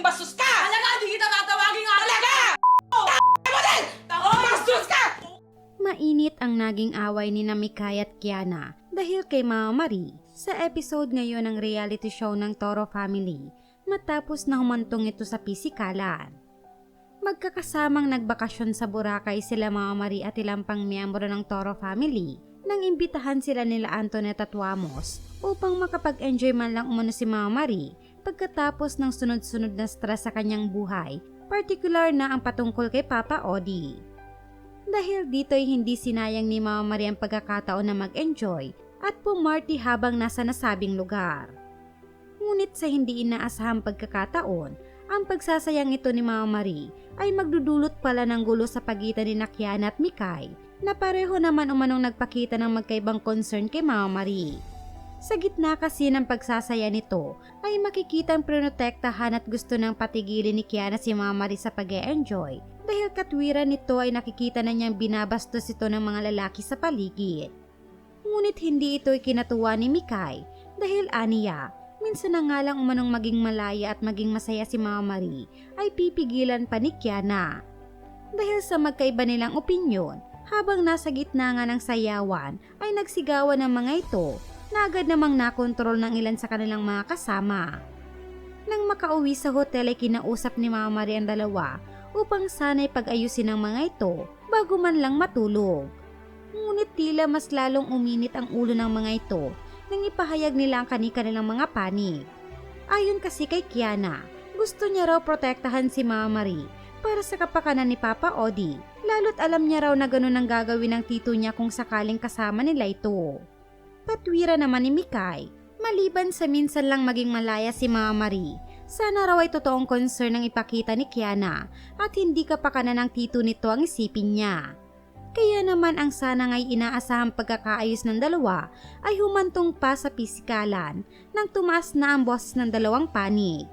yung bastos ka! Talaga, di kita tatawagin nga Talaga! mo din! Bastos ka! Mainit ang naging away ni na Mikay at Kiana dahil kay Mama Marie sa episode ngayon ng reality show ng Toro Family matapos na humantong ito sa pisikalan. Magkakasamang nagbakasyon sa Boracay sila Mama Marie at ilang pang miyembro ng Toro Family nang imbitahan sila nila Antoinette at Wamos upang makapag-enjoy man lang umano si Mama Marie pagkatapos ng sunod-sunod na stress sa kanyang buhay, particular na ang patungkol kay Papa Odi. Dahil dito'y hindi sinayang ni Mama Marie ang pagkakataon na mag-enjoy at pumarty habang nasa nasabing lugar. Ngunit sa hindi inaasahang pagkakataon, ang pagsasayang ito ni Mama Marie ay magdudulot pala ng gulo sa pagitan ni Nakiana at Mikay na pareho naman umanong nagpakita ng magkaibang concern kay Mama Marie. Sa gitna kasi ng pagsasaya nito ay makikitang prinotektahan at gusto ng patigilin ni Kiana si Mama Marie sa pag enjoy dahil katwiran nito ay nakikita na niyang binabastos ito ng mga lalaki sa paligid. Ngunit hindi ito'y kinatuwa ni Mikay dahil aniya, minsan na nga lang umanong maging malaya at maging masaya si Mama Marie ay pipigilan pa ni Kiana. Dahil sa magkaiba nilang opinyon, habang nasa gitna nga ng sayawan ay nagsigawan ng mga ito na agad namang nakontrol ng ilan sa kanilang mga kasama. Nang makauwi sa hotel ay kinausap ni Mama Marie ang dalawa upang sana'y pag-ayusin ng mga ito bago man lang matulog. Ngunit tila mas lalong uminit ang ulo ng mga ito nang ipahayag nila ang kani-kanilang mga panig. Ayon kasi kay Kiana, gusto niya raw protektahan si Mama Marie para sa kapakanan ni Papa Odi, lalo't alam niya raw na ganun ang gagawin ng tito niya kung sakaling kasama nila ito. Patwira naman ni Mikay, maliban sa minsan lang maging malaya si Mama Marie, sana raw ay totoong concern ang ipakita ni Kiana at hindi kapakanan ng tito nito ang isipin niya. Kaya naman ang sana nga'y inaasahang pagkakaayos ng dalawa ay humantong pa sa pisikalan nang tumaas na ang boses ng dalawang panig.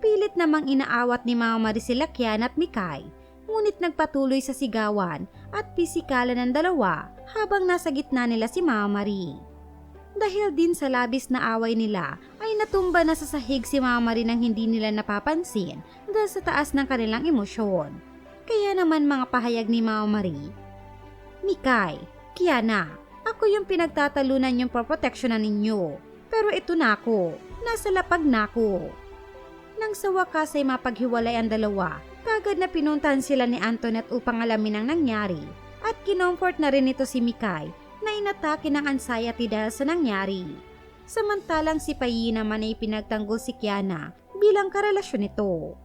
Pilit namang inaawat ni Mama Marie sila Kiana at Mikay, ngunit nagpatuloy sa sigawan at pisikalan ng dalawa habang nasa gitna nila si Mama Marie. Dahil din sa labis na away nila ay natumba na sa sahig si Mama Marie nang hindi nila napapansin dahil sa taas ng kanilang emosyon. Kaya naman mga pahayag ni Mama Marie, Mikay, Kiana, ako yung pinagtatalunan yung proproteksyonan ninyo. Pero ito na ako, nasa lapag na ako. Nang sa wakas ay mapaghiwalay ang dalawa, kagad na pinuntahan sila ni Antoinette upang alamin ang nangyari. Kinomfort na rin ito si Mikay na inatake ng anxiety dahil sa nangyari. Samantalang si Payi naman ay pinagtanggol si Kiana bilang karelasyon nito.